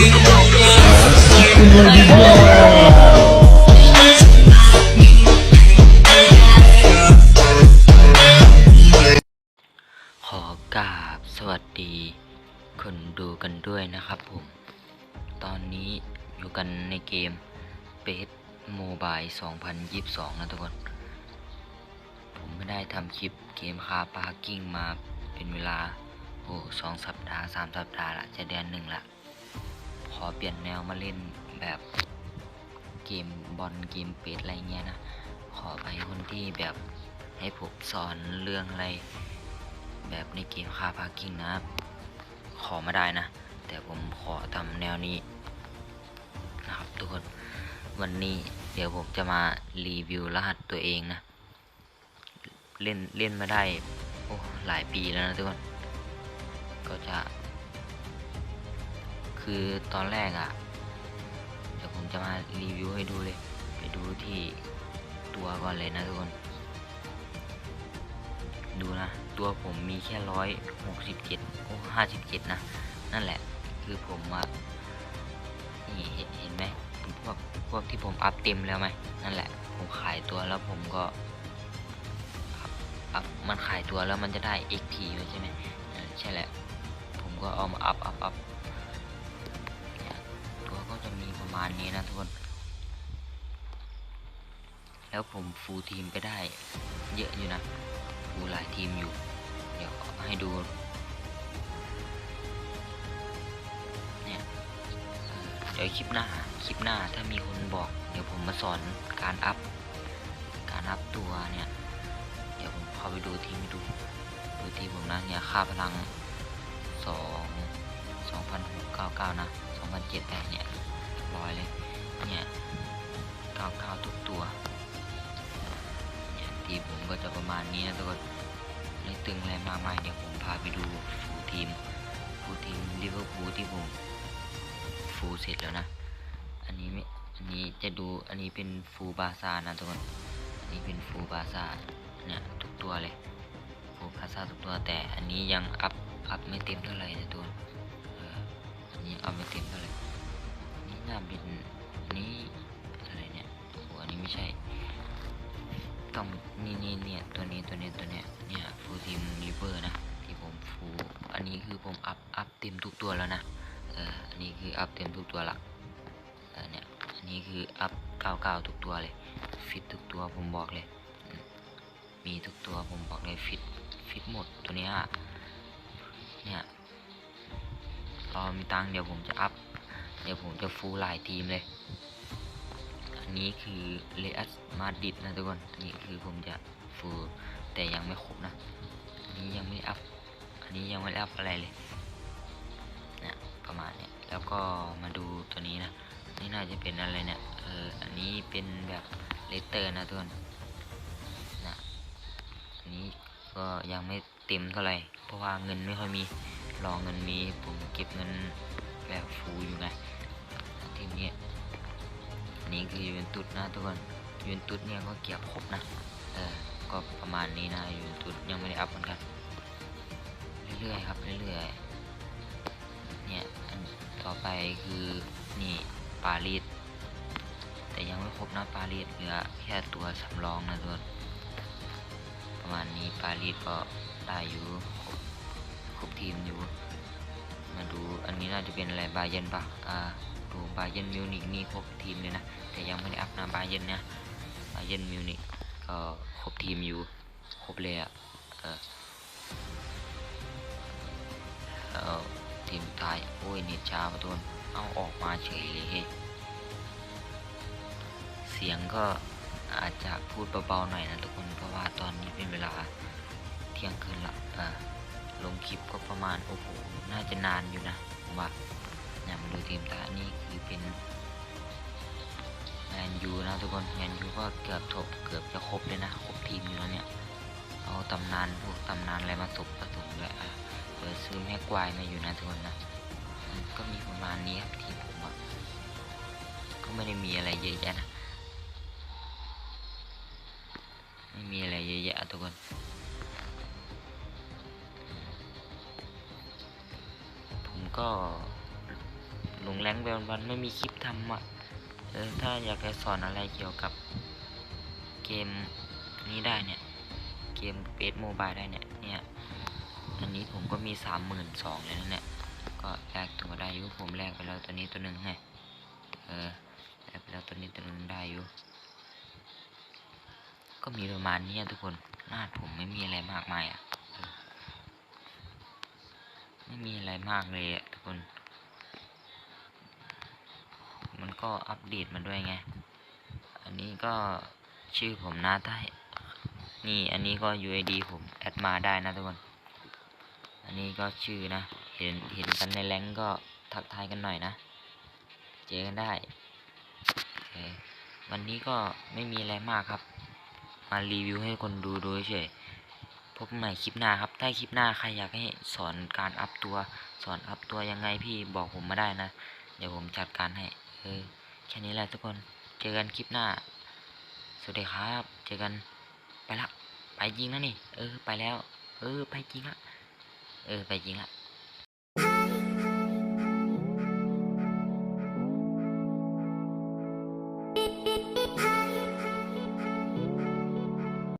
ขอกราบสวัสดี คนดูกันด้วยนะครับผม ตอนนี้อยู่กันในเกมเ a สโมบาย2022 นะทุกคน ผมไม่ได้ทำคลิปเกมคาปาร์กิ้งมาเป็นเวลา โอ้สองสัปดาห์สามสัปดาห์ละจะเดือนหนึ่งละ อเปลี่ยนแนวมาเล่นแบบเกมบอลเกมเปดอะไรเงี้ยนะ ขอไปคนที่แบบให้ผมสอนเรื่องอะไร แบบในเกมคาพาร์กิ้งนะครับ ขอมาได้นะ แต่ผมขอทำแนวนี้นะครับทุกคนวันนี้เดี๋ยวผมจะมารีวิวรหัสตัวเองนะ เล่นเล่นมาได้โอ้หลายปีแล้วนะทุกคนก็จะ คือตอนแรกอะ่ะ เดี๋ยวผมจะมารีวิวให้ดูเลย ไปดูที่ตัวก่อนเลยนะทุกคน ดูนะ ตัวผมมีแค่ร้อยหกสิบเจ็ดโอ้ห้าสิบเจ็ดนะ นั่นแหละ คือผมว่านี่เห็นเห็นไหมพวกพวกที่ผมอัพเต็มแล้วไหมนั่นแหละ ผมขายตัวแล้วผมก็อัพมันขายตัวแล้วมันจะได้ XP ใช่ไหมใช่แหละ ผมก็เอามาอัพอัพอัพ ประมาณนี้นะทุกคน แล้วผมฟูลทีมไปได้ เยอะอยู่นะฟูลหลายทีมอยู่ เดี๋ยวให้ดู เนี่ยเดี๋ยวคลิปหน้า คลิปหน้าถ้ามีคนบอก เดี๋ยวผมมาสอนการอัพ การอัพตัวเนี่ย เดี๋ยวผมเข้าไปดูทีมดูดูทีมผมนะเนี่ยค่าพลังสองสองพันหกเก้าเก้านะสองพันเจ็ดแปดเนี่ย ร้อยเลย เนี่ยเก้าเก้าทุกตัว เนี่ยทีผมก็จะประมาณนี้นะทุกคนไม่ตึงอะไรมากมายเดี๋ยวผมพาไปดูฟูลทีม ฟูลทีมลิเวอร์พูลที่ผมฟูลเสร็จแล้วนะ อันนี้ไม่อันนี้จะดู อันนี้เป็นฟูลบาซานะทุกคน อันนี้เป็นฟูลบาซ่าเนี่ยทุกตัวเลยฟูลบาซาทุกตัวแต่อันนี้ยังอัพอัพไม่เต็มเท่าไหร่นะทุกคนอันนี้อัพไม่เต็มเท่าไหร่ นนี่น่าเป็นอันนี้อะไรเนี่ยโอ้อันนี้ไม่ใช่ต้องนี่นี่เนี่ยตัวนี้ตัวนี้ตัวเนี้ยเนี่ยฟูทีมลิเวอร์นะที่ผมฟูอันนี้คือผมอัพอัพเต็มทุกตัวแล้วนะเอออันนี้คืออัพเต็มทุกตัวละเออเนี่ยอันนี้คืออัพเก้าเก้าทุกตัวเลยฟิตทุกตัวผมบอกเลย มีทุกตัวผมบอกเลยฟิตฟิตหมดตัวเนี้ยเนี่ยรอมีตังเดี๋ยวผมจะอัพ เดี๋ยวผมจะฟูลายทีมเลย อันนี้คือเลอัสมาดิดนะทุกคน อันนี้คือผมจะฟูลแต่ยังไม่ครบนะ อันนี้ยังไม่อัพ อันนี้ยังไม่อัพอะไรเลยเนี่ยประมาณเนี้ยแล้วก็มาดูตัวนี้นะ นี่น่าจะเป็นอะไรเนี่ย เออ อันนี้เป็นแบบเลเตอร์นะทุกคนนะอันนี้ก็ยังไม่เต็มเท่าไหร่ เพราะว่าเงินไม่ค่อยมี รอเงินมีผมเก็บเงินแบบฟูลอยู่ไง ทีนี้อันนี้คือยูเวนตุสนะทุกคนยูเวนตุสเนี่ยก็เก็บครบนะเออก็ประมาณนี้นะยูเวนตุสยังไม่ได้อัพเหมือนกันเรื่อยๆครับเรื่อยๆเนี่ยอันต่อไปคือนี่ปารีสแต่ยังไม่ครบนะปารีสเหลือแค่ตัวสำรองนะทุกคนประมาณนี้ปารีสก็ได้อยู่ครบครบทีมอยู่มาดูอันนี้น่าจะเป็นอะไรบาเยนปะอ่า บาเยนมิวนิกนี่ครบทีมเลยนะ แต่ยังไม่ได้อัพนะบาเยนนี่ยบาเยนมิวนิกก็ครบทีมอยู่ ครบเลยอะ่ะเออทีมตาย โอ้ยเน็ตช้าประตูนเอาออกมาเฉยเลยเฮ้เสียงก็อาจจะพูดเบาๆหน่อยนะทุกคนเพราะว่าตอนนี้เป็นเวลาเที่ยงคืนละอ่าลงคลิปก็ประมาณโอ้โหน่าจะนานอยู่นะผมว่า นี่ยมาดูทีมตานี่คือเป็นแมนยูนะทุกคนแมนยูก็เกือบทบเกือบจะครบเลยนะครบทีมอยู่แล้วเนี่ยเอาตำนานพวกตำนานอะไรมาสบผสมด้วยอะเดี๋ยวซื้อแม็กควายมาอยู่นะทุกคนนะอืมก็มีประมาณนี้ครับทีมผมอะก็ไม่ได้มีอะไรเยอะแยะนะไม่มีอะไรเยอะแยะทุกคนผมก็ หลงแรงไปวันๆไม่มีคลิปทำอะเออถ้าอยากจะสอนอะไรเกี่ยวกับเกมนี้ได้เนี่ย เกมเบสโมบายได้เนี่ยเนี่ยอันนี้ผมก็มีสามหมื่นสองเลยนะเนี่ยก็แลกตัวได้อยู่ผมแลกไปแล้วตัวนี้ตัวหนึ่งไงเออแลกไปแล้วตัวนี้ตัวนึงได้อยู่ก็มีประมาณนี้ทุกคนหน้าผมไม่มีอะไรมากมายอะไม่มีอะไรมากเลยอะทุกคน มันก็อัปเดตมาด้วยไง อันนี้ก็ชื่อผมนะถ้านี่อันนี้ก็ UID ผมแอดมาได้นะทุกคน อันนี้ก็ชื่อนะ เห็นเห็นกันในแรงก์ก็ทักทายกันหน่อยนะ เจอกันได้โอเควันนี้ก็ไม่มีอะไรมากครับ มารีวิวให้คนดูโดยเฉยพบใหม่คลิปหน้าครับ ถ้าคลิปหน้าใครอยากให้สอนการอัพตัว สอนอัพตัวยังไงพี่บอกผมมาได้นะ เดี๋ยวผมจัดการให้ เคแค่นี้แหละทุกคน เจอกันคลิปหน้า สวัสดีครับ เจอกัน ไปละ ไปจริงแล้วนี่ เออ ไปแล้ว เออ ไปจริงละ เออ ไปจริงละ